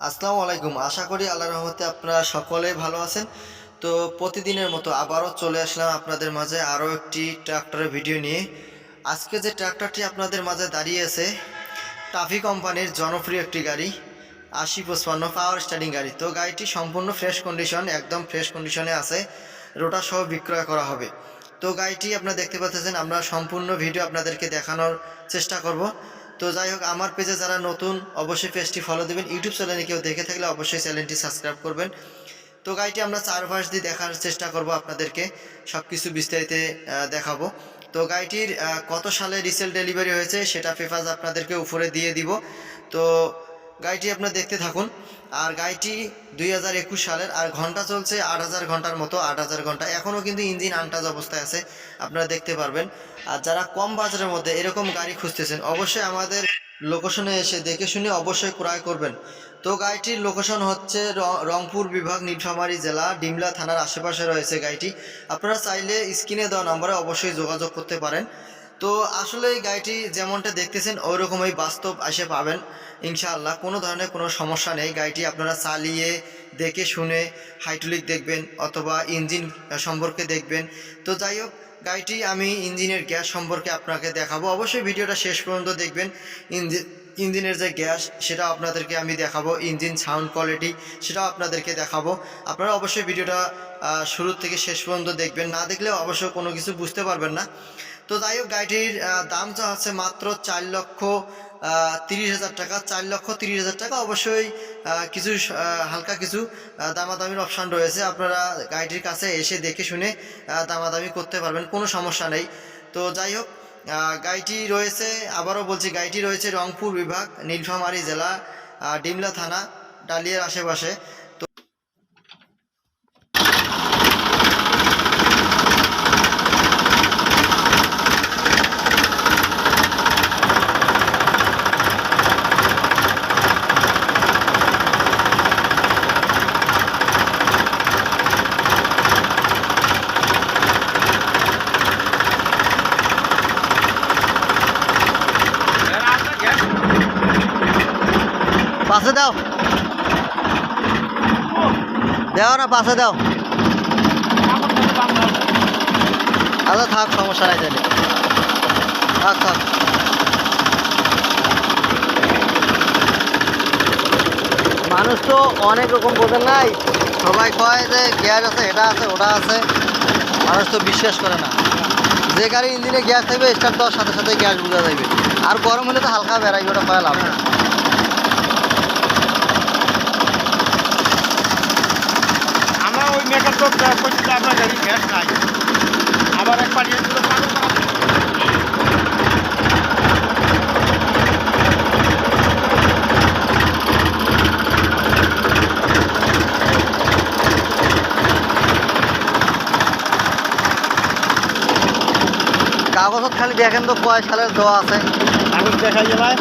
আসসালামু আলাইকুম। আশা করি আল্লাহ রহমতে আপনারা সকলে ভালো আছেন। তো প্রতিদিনের মতো আবারও চলে আসলাম আপনাদের মাঝে আরও একটি ট্রাক্টরের ভিডিও নিয়ে। আজকে যে ট্রাক্টরটি আপনাদের মাঝে দাঁড়িয়ে আছে, টাফি কোম্পানির জনপ্রিয় একটি গাড়ি, আশি পঁচপান্ন পাওয়ার স্টার্টিং গাড়ি। তো গাড়িটি সম্পূর্ণ ফ্রেশ কন্ডিশন, একদম ফ্রেশ কন্ডিশনে আছে। রোটা সহ বিক্রয় করা হবে। তো গাড়িটি আপনারা দেখতে পাচ্ছেন, আমরা সম্পূর্ণ ভিডিও আপনাদেরকে দেখানোর চেষ্টা করব। তো যাই হোক, আমার পেজে যারা নতুন, অবশ্যই পেজটি ফলো দেবেন। ইউটিউব চ্যানেলে কেউ দেখে থাকলে অবশ্যই চ্যানেলটি সাবস্ক্রাইব করবেন। তো গাড়িটি আমরা চার ভাস দিয়ে দেখার চেষ্টা করব আপনাদেরকে। সব কিছু বিস্তারিত দেখাবো। তো গাড়িটির কত সালে রিসেল ডেলিভারি হয়েছে সেটা পেপার আপনাদেরকে উপরে দিয়ে দিব। তো গাড়িটি আপনারা দেখতে থাকুন। আর গাড়িটি দুই হাজার একুশ সালের, আর ঘণ্টা চলছে আট হাজার ঘণ্টার মতো, আট হাজার ঘণ্টা। এখনও কিন্তু ইঞ্জিন আনটাজ অবস্থায় আছে, আপনারা দেখতে পারবেন। আর যারা কম বাজারের মধ্যে এরকম গাড়ি খুঁজতেছেন, অবশ্যই আমাদের লোকেশনে এসে দেখে শুনে অবশ্যই ক্রয় করবেন। তো গাড়িটির লোকেশন হচ্ছে রংপুর বিভাগ, নীলফামারী জেলা, ডিমলা থানার আশেপাশে রয়েছে গাড়িটি। আপনারা চাইলে স্ক্রিনে দেওয়া নম্বরে অবশ্যই যোগাযোগ করতে পারেন। তো আসলে এই গাড়িটি যেমনটা দেখতেছেন ওই রকমই বাস্তব আসে পাবেন। ইনশাআল্লাহ কোনো ধরনের কোনো সমস্যা নেই। গাড়িটি আপনারা চালিয়ে দেখে শুনে হাইড্রোলিক দেখবেন অথবা ইঞ্জিন সম্পর্কে দেখবেন। তো যাই হোক, গাড়িটি আমি ইঞ্জিনের গ্যাস সম্পর্কে আপনাকে দেখাবো। অবশ্যই ভিডিওটা শেষ পর্যন্ত দেখবেন। ইঞ্জিন ইঞ্জিনের যে গ্যাস, সেটা আপনাদেরকে আমি দেখাবো। ইঞ্জিন সাউন্ড কোয়ালিটি, সেটাও আপনাদেরকে দেখাবো। আপনারা অবশ্যই ভিডিওটা শুরু থেকে শেষ পর্যন্ত দেখবেন। না দেখলে অবশ্যই কোনো কিছু বুঝতে পারবেন না। তো যাই হোক, গাড়িটির দাম যা হচ্ছে মাত্র চার লক্ষ তিরিশ হাজার টাকা। চার লক্ষ তিরিশ হাজার টাকা অবশ্যই কিছু হালকা কিছু দামাদামির অপশান রয়েছে। আপনারা গাড়িটির কাছে এসে দেখে শুনে দামাদামি করতে পারবেন, কোনো সমস্যা নেই। তো যাই হোক গাড়িটি রয়েছে আবারও বলছি গাইটি রয়েছে রংপুর বিভাগ নীলফামারী জেলা ডিমলা থানা ডালিয়ার আশেপাশে। পাশে দাও। দাও না, পাশে দাও। আচ্ছা থাক, সমস্যা নাই তাহলে। থাক থাক। মানুষ তো অনেক রকম বোঝেন নাই। সবাই কয় যে গ্যাস আছে, এটা আছে, ওটা আছে। মানুষ তো বিশ্বাস করে না। যে গাড়ি ইঞ্জিনে গ্যাস থাকবে, স্টার্ট দেওয়ার সাথে সাথে গ্যাস বোঝা যাবে আর গরম হলে তো হালকা বেড়াই ওটা কয়া লাভ? আমরা ওই মেকার তো করছি যে আপনার গাড়ি গ্যাস নাই আবার এক পাঠিয়েছিল কাগজত খালি দেখেন তো কয় সালের দেওয়া আছে। কাগজ দেখা যায়